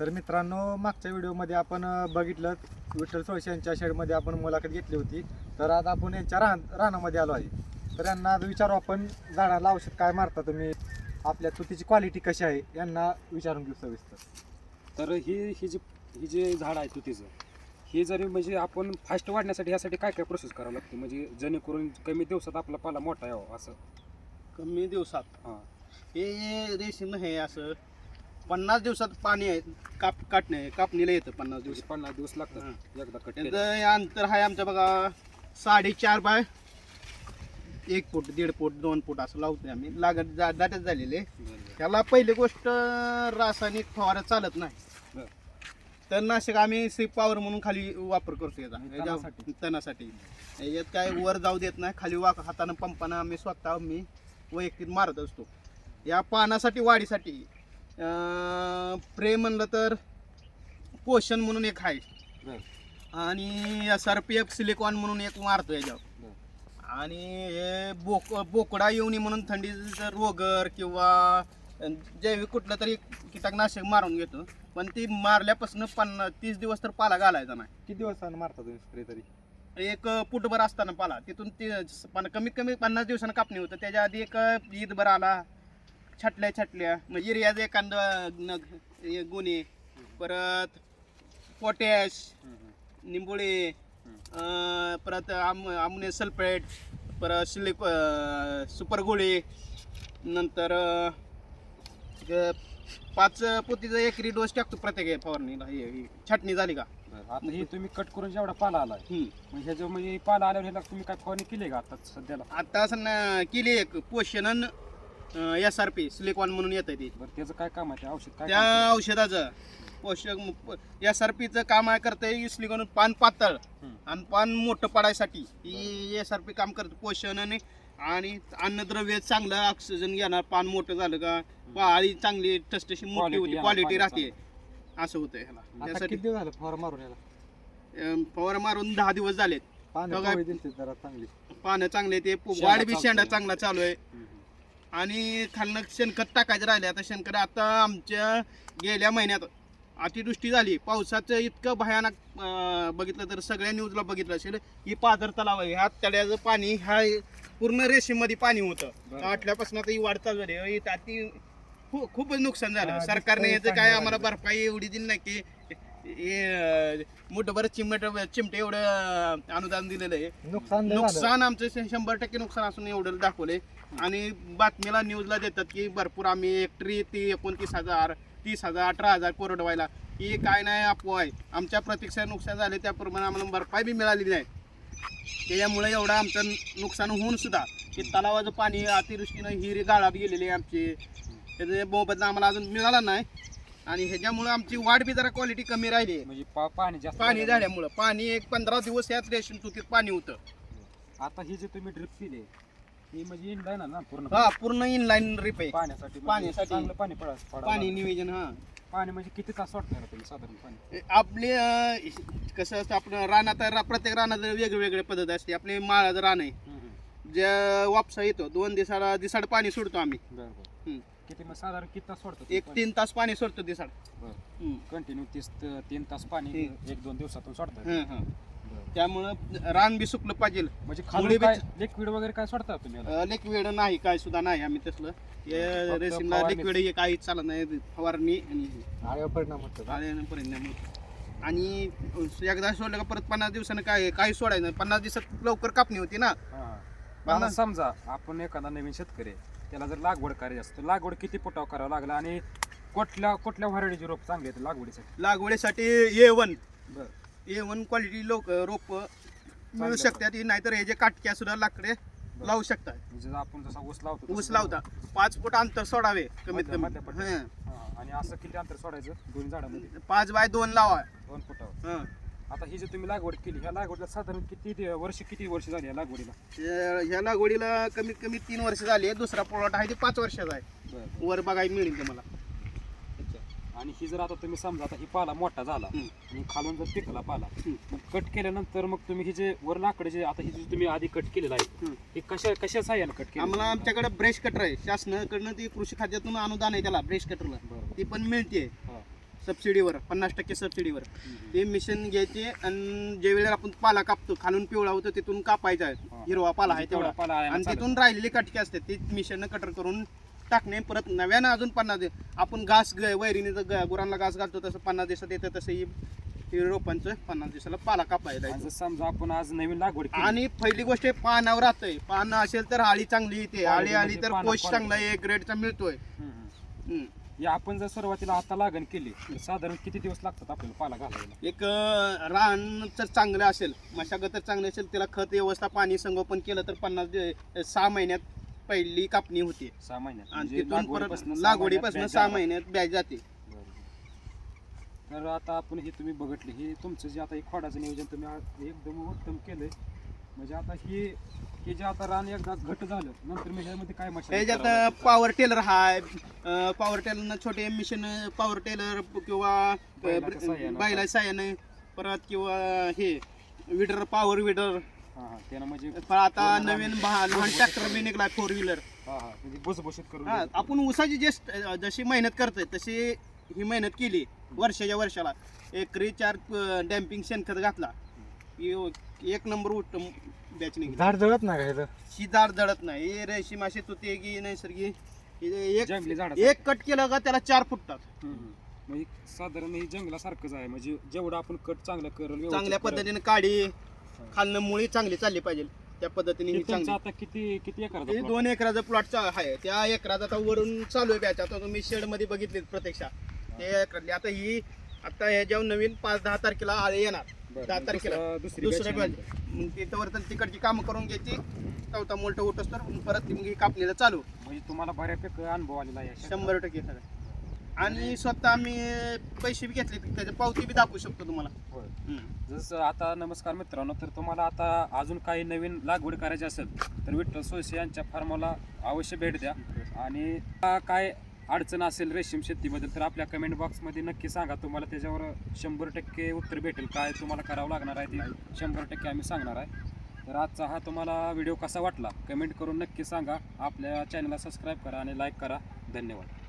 तर मित्रांनो मागच्या व्हिडिओमध्ये आपण बघितलं विठ्ठल सोळशे यांच्या शेडमध्ये आपण मुलाखत घेतली होती. तर आज आपण यांच्या रान रानामध्ये आलो आहे. तर यांना आज विचारू आपण झाडाला औषध काय मारता तुम्ही? आपल्या तुतीची क्वालिटी कशी आहे? यांना विचारून घेऊ सविस्तर. तर ही ही जी ही जे झाड आहे तुतीचं हे जरी म्हणजे आपण फास्ट वाढण्यासाठी ह्यासाठी काय काय प्रोसेस करावं लागते? म्हणजे जेणेकरून कमी दिवसात आपला पाला मोठा यावा असं? कमी दिवसात? हां. हे रेशीम हे असं पन्नास दिवसात पाणी आहे काप काटणे कापणीला येतं पन्नास दिवस. दिवस पन्नास दिवस लागतात एकदा कट त्यांचं हे अंतर आहे आमचं बघा साडेचार बाय एक फूट दीड फूट दोन फूट असं लावतोय आम्ही. लागत जा दाटच झालेले त्याला पहिली गोष्ट रासायनिक फवारा चालत नाही. बरं. तर नाशिक आम्ही सी पॉवर म्हणून खाली वापर करतो याचा. म्हणजे याच्या- तणासाठी? याच्यात काय वर जाऊ देत नाही खाली वा हातानं पंपानं आम्ही स्वतः मी वैयक्तिक मारत असतो. या पानासाठी वाढीसाठी अं, प्रे म्हणलं तर पोषण म्हणून एक आहे. आणि S R P F silicon म्हणून एक मारतो याच्यावर. आणि हे बोक बोकडा येऊनी म्हणून थंडीचं रोगर किंवा जैविक कुठलं तरी कीटकनाशक मारून घेतो. पण ती मारल्यापासून पन्ना तीस दिवस तर पाला घालायचा नाही. किती दिवसानं मारता तुम्ही स्प्रे तरी? एक फुटभर असताना पाला. तिथून ते पण कमीत कमी पन्नास दिवसानं कापणी होतं. त्याच्या आधी एक ईदभर आला. छटल्या छटल्या. म्हणजे युरियाचं एखादं नग गुन्हे. परत पोटॅश निंबोळे परत आम आमने सल्फेट परत सिलिक सुपर गोळी नंतर पाच पोतीचा एकरी डोस टाकतो प्रत्येक फवारणीला हे हे छाटणी झाली का? आता हे तुम्ही कट करून जेवढा पाला. म्हणजे ह्याच्या म्हणजे पाला आल्यावर ह्याला तुम्ही काय फवारणी केली का आता सध्याला? आता असं केली एक पोषण एस आर पी सिलिकॉन म्हणून येतं ते. बरं त्याचं काय काम आहे? ते औषध काय काम त्या औषधाचं पोषक एस आर पीचं काम आहे करते सिलिकॉन पान पातळ. हम्म. आणि पान मोठं पडायसाठी ही एस आर पी काम करतं पोषण आणि आणि अन्नद्रव्य चांगलं ऑक्सिजन घेणार पान मोठं झालं का पाळी चांगली टसटशी मोठी Quality होती येणार क्वालिटी राहते. असं होतं ह्याला. आता त्यासाठी किती दिवस झालं फवार मारून याला? अं, फवारा मारून दहा दिवस झालेत. पाणी बघा. कवळी दिसते जरा चांगली. पानं चांगले ते शेंडा वाढ बी चालतोय. शेंडा चांगला चालू आहे. हम्म. आणि खालनं शेणखत टाकायचं राहिले आता शेणखत आता आमच्या गेल्या महिन्यात अतिवृष्टी झाली. पावसाचं इतकं भयानक बघितलं तर सगळ्या न्यूजला बघितलं असेल ही पाझर तलाव आहे. ह्या तळ्याचं पाणी ह्या पूर्ण रेशीममध्ये पाणी होतं. आठल्यापासून आता ही वाढता झाली. अति खूपच नुकसान झालं. सरकारने याचं काय आम्हाला. भरपाई एवढी दिली नाही की हे मोठं चिमट चिमटे एवढं अनुदान दिलेलं आहे. नुकसान लय झालं. नुकसान आमचं शे- शंभर टक्के नुकसान असून एवढं दाखवले आणि बातमीला न्यूजला देतात की भरपूर आम्ही हेक्टरी ती एकोणतीस हजार तीस हजार अठरा हजार कोरडवायला. ही काय नाही अफवा आहे. आमच्या प्रतीक्षा नुकसान झाले त्याप्रमाणे आम्हाला भरपाई बी मिळालेली नाही. त्याच्यामुळे एवढं आमचं नुकसान होऊन सुद्धा की तलावाचं पाणी अतिवृष्टीनं हिरी गाळात गेलेली आहे आमची. त्याचा मोबदला आम्हाला अजून मिळाला नाही. आणि ह्याच्यामुळे आमची वाढ बी जरा क्वालिटी कमी राहिली. आहे म्हणजे पा- पाणी जास्त पाणी झाल्यामुळे. झाल्यामुळं. पाणी एक पंधरा दिवस यात रेशन चुकीत पाणी होतं. आता ही जे तुम्ही ड्रिप केली ही म्हणजे आहे ना पूर्ण? हा पूर्ण इनलाईन रिप आहे. पाण्यासाठी म्हणजे पाण्यासाठी. चांगलं पाणी पडा पडावं पाणी लागतं. नियोजन हा. पाणी म्हणजे किती तास वाटणार तुम्ही साधारण पाणी? आपले अं, कसं असतं आपण रानात रा- प्रत्येक रानात वेगवेगळे पद्धत असते. आपले माळाचं रान आहे. हम्म, हम्म. ज्या वापसा येतो दोन दिवसाला दिसाड पाणी सोडतो आम्ही. बरं बरं हम्म. किती मग साधारण किती तास सोडतो एक तीन तास पाणी सोडतो दिसाड कंटिन्यू तीस त- तीन तास पाणी एक दोन दिवसातून सोडतात. त्यामुळं रान बी सुकलं पाहिजे. म्हणजे खाली काय लिक्विड वगैरे काय सोडता तुम्ही याला? लिक्विड नाही काय सुद्धा नाही. आम्ही तसलं. फक्त फवारणी. लिक्विड हे काही चालत नाही. फवारणी आणि आळ्यावर परिणाम होतो आल्यानं परिणाम होतो. आणि एकदा सोडलं का परत पन्नास दिवसानं काय काही सोडायचं नाही. पन्नास दिवसात लवकर कापणी होती ना. हा. पन्नास- समजा आपण एखादा नवीन शेतकरी आहे, त्याला जर लागवड करायची असते लागवड किती फुटाव करावं लागलं आणि कुठल्या कुठल्या व्हरायटीचे रोप चांगले आहेत लागवडीसाठी? लागवडीसाठी ए वन बरं. ए वन क्वालिटी लोक रोप मिळू. शकतात ही नाहीतर हे जे काटक्या सुद्धा लाकडे लावू शकतात. म्हणजे आपण जसा ऊस लावतो ऊस तसं लावता. पाच फूट अंतर सोडावे कमीत कमी. हं. हा, आणि असं किती अंतर सोडायचं? दोन झाडामध्ये? पाच बाय दोन लावा. दोन फुटावर. हं. आता ही जी तुम्ही लागवड केली ह्या लागवडीला साधारण किती वर्ष किती वर्ष झाली या लागवडीला? हे- ह्या लागवडीला कमीत कमी तीन वर्ष झाली दुसरा प्लॉट आहे ते पाच वर्षाचा आहे. बरं वर बघायला मिळेल तुम्हाला आणि ही जर आता तुम्ही समजा आता ही पाला मोठा झाला. आणि खालून जर पिकला पाला. मग कट केल्यानंतर मग तुम्ही ही जे वर लाकडे जे आता ही जी तुम्ही आधी कट केलेलं आहे हं. हे कशा कशा साह्यानं कट केलं? आम्हाला आमच्याकडे ब्रेश कटर आहे. शासनाकडनं ती कृषी खात्यातून अनुदान आहे त्याला ब्रेश कटरला. बरं. ती पण मिळते. सबसिडीवर पन्नास टक्के सबसिडीवर ते मिशन घ्यायचे आणि ज्या वेळेला आपण पाला कापतो खालून पिवळा होतो तिथून कापायचा आहे. हिरवा पाला आहे म्हणजे तेवढा. पाला आहे आणि. तिथून राहिलेली कटके असतात ती मिशन कटर करून टाकणे परत नव्यानं अजून पन्नास आपण घास वैरीने जर गुरांना घास घालतो तसं पन्नास दिवसात येतं तसं ही ही रोपांचं पन्नास दिवसाला पाला कापायला. जर समजा आपण आज नवीन लागवड आणि पहिली गोष्ट आहे, पानावर राहतंय पान असेल तर आळी चांगली येते. आळी Quality आली म्हणजे तर पोष. चांगला एक ग्रेडचा मिळतोय. आपण जर सुरुवातीला आता लागण केली तर साधारण किती दिवस लागतात आपल्याला पाला घालायला? एक अं, रान जर चांगलं असेल मशागत जर चांगली असेल त्याला खत व्यवस्था पाणी संगोपन केलं तर पन्नास दि- सहा महिन्यात पहिली कापणी होते. सहा महिन्यात आणि म्हणजे तिथून लागवडीपासून सहा लागवडीपासून महिन्यात सहा बॅच महिन्यात बॅच जाते. बरोबर. तर आता आपण हे तुम्ही बघितले हे तुमचं जे आता हे खोडाचं नियोजन तुम्ही आ- एकदम उत्तम केलंय. म्हणजे आता हे हे जे आता रान एकदा घट झालं नंतर मी ह्यामध्ये काय त्याच्यात लागतं? Power tiller high power tiller छोटे मिशन पॉवर टेलर किंवा बैलाच्या. बैला साह्याने परत किंवा हे विडर पॉवर विडर हा हा त्यानं म्हणजे पण आता नवीन भा- लहान ट्रॅक्टर बी निघलाय फोर व्हीलर हा हा म्हणजे भुसभुशीत करून हा द्यायचं. आपण ऊसाची जे स्ट- जशी मेहनत करतोय तशी ही मेहनत केली वर्षाच्या वर्षाला एकरी चार डॅम्पिंग शेणखत घातला एक नंबर उठ बॅच निघली. झाड जळत नाही का ह्याचं ही जाड जळत नाही. हे रेशीम माशी तुते की नैसर्गिक. हे एक जंगली झाड एक कट केलं का त्याला चार फुटतात. म्हणजे साधारण हे जंगलासारखंच आहे. म्हणजे जेवढं आपण कट चांगलं करेल व्यवस्थित चांगल्या करेल. पद्धतीने काढी. खालनं मुळी चांगली चालली पाहिजे. त्या पद्धतीने हे ही तुमचं चांगली. आता किती किती एकराचा हे plot? दोन एकराचा प्लॉट आहे. त्या एकराचा आता वरून चालू आहे बॅच आता तुम्ही शेडमध्ये बघितले प्रत्यक्षात. ते एकरातली. आता ही आता ह्याच्यावर नवीन पाच दहा तारखेला आळे येणार. दहा तारखेला. दुसरं- दुसऱ्या बॅच. मग तिथवर तर तिकडची कामं करून घ्यायची. चौथा मोठं उठस तर परत मग ही कापणीला चालू. म्हणजे तुम्हाला बऱ्यापैकी अनुभव आलेला आहे. शंभर टक्के खरं. आणि स्वतः आम्ही पैसे बी घेतले त्याचे पावती बी दाखवू शकतो तुम्हाला. जसं आता नमस्कार मित्रांनो तर तुम्हाला आता अजून काही नवीन लागवड करायची असेल तर विठ्ठल सोयसे यांच्या फार्माला अवश्य भेट द्या. आणि काय अडचण असेल रेशीम शेतीबद्दल तर आपल्या कमेंट बॉक्समध्ये नक्की सांगा. तुम्हाला त्याच्यावर शंभर टक्के उत्तर भेटेल. काय तुम्हाला करावं लागणार आहे ते शंभर टक्के आम्ही सांगणार आहे. तर आजचा हा तुम्हाला व्हिडिओ कसा वाटला? कमेंट करून नक्की सांगा. आपल्या चॅनलला सबस्क्राईब करा आणि लाईक करा. धन्यवाद.